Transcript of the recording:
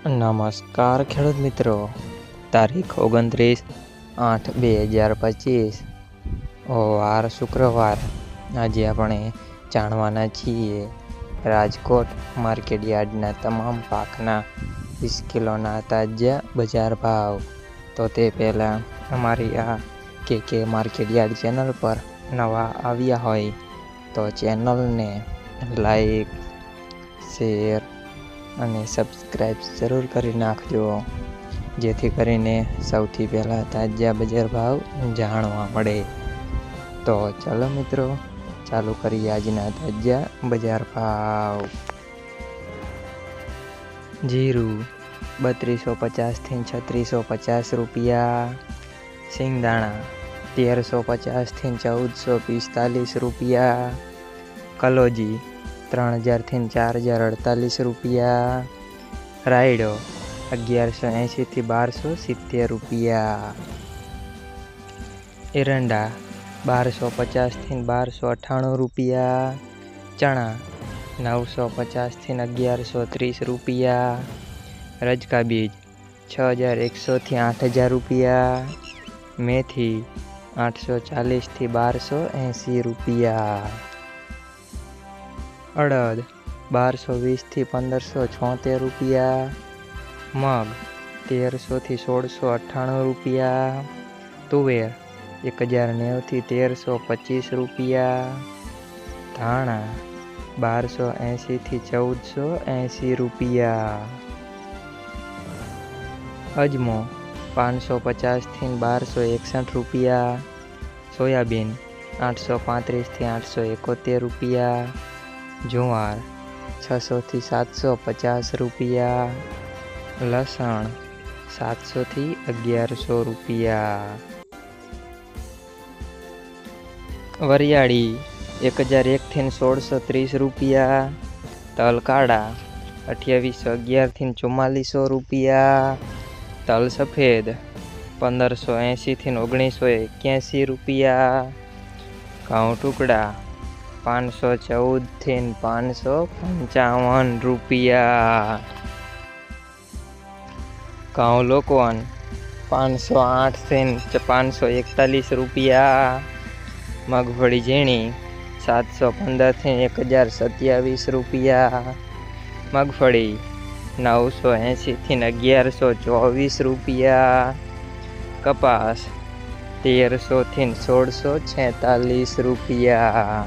નમસ્કાર ખેડૂત મિત્રો. તારીખ ઓગણત્રીસ આઠ બે હજાર પચીસ. વાર શુક્રવાર. આજે આપણે જાણવાના છીએ રાજકોટ માર્કેટ યાર્ડના તમામ પાકના વીસ કિલોના તાજા બજાર ભાવ. તો તે પહેલાં અમારી આ કે કે માર્કેટ યાર્ડ ચેનલ પર નવા આવ્યા હોય તો ચેનલને લાઈક, શેર અને સબસ્ક્રાઈબ જરૂર કરી નાખજો, જેથી કરીને સૌથી પહેલાં તાજા બજાર ભાવ જાણવા મળે. તો ચાલો મિત્રો, ચાલુ કરીએ આજના તાજા બજાર ભાવ. જીરું બત્રીસો પચાસથી છત્રીસો પચાસ રૂપિયા. સિંગદાણા તેરસો પચાસથી ચૌદસો પિસ્તાલીસ રૂપિયા. કલોજી ત્રણ હજારથી ચાર હજાર અડતાલીસ રૂપિયા. રાયડો અગિયારસો એંશીથી બારસો સિત્તેર રૂપિયા. એરંડા બારસો પચાસથી બારસો અઠ્ઠાણું રૂપિયા. ચણા નવસો પચાસથી અગિયારસો ત્રીસ રૂપિયા. રજકા બીજ છ હજાર એકસોથી આઠ હજાર રૂપિયા. મેથી આઠસો ચાલીસથી બારસો એંસી રૂપિયા. અડદ, બારસો વીસથી પંદરસો છોતેર રૂપિયા. મગ, તેરસોથી સોળસો અઠ્ઠાણું રૂપિયા. તુવેર એક હજાર નેવથી તેરસો પચીસ રૂપિયા. ધાણા, બારસો એંશીથી ચૌદસો એંશી રૂપિયા. અજમો, પાંચસો પચાસથી બારસો એકસઠ રૂપિયા. સોયાબીન, આઠસો પાંત્રીસથી આઠસો એકોતેર રૂપિયા. જુવાર, છસોથી સાતસો પચાસ રૂપિયા. લસણ, સાતસોથી અગિયારસો રૂપિયા. વરિયાળી, એક હજાર એકથી સોળસો ત્રીસ રૂપિયા. તલ કાળા અઠ્યાવીસો અગિયારથી ચુમ્માલીસો રૂપિયા. તલ સફેદ, પંદરસો એંશીથી ઓગણીસો એક્યાસી રૂપિયા. ઘઉં ટુકડા પાંચસો ચૌદથી પાંચસો પંચાવન રૂપિયા. ઘઉં લોકવન, પાંચસો આઠથી પાંચસો એકતાલીસ રૂપિયા. મગફળી ઝીણી, સાતસો પંદરથી એક હજાર સત્યાવીસ રૂપિયા. મગફળી, નવસો એંશીથી અગિયારસો ચોવીસ રૂપિયા. કપાસ, તેરસોથી સોળસો છેતાલીસ રૂપિયા.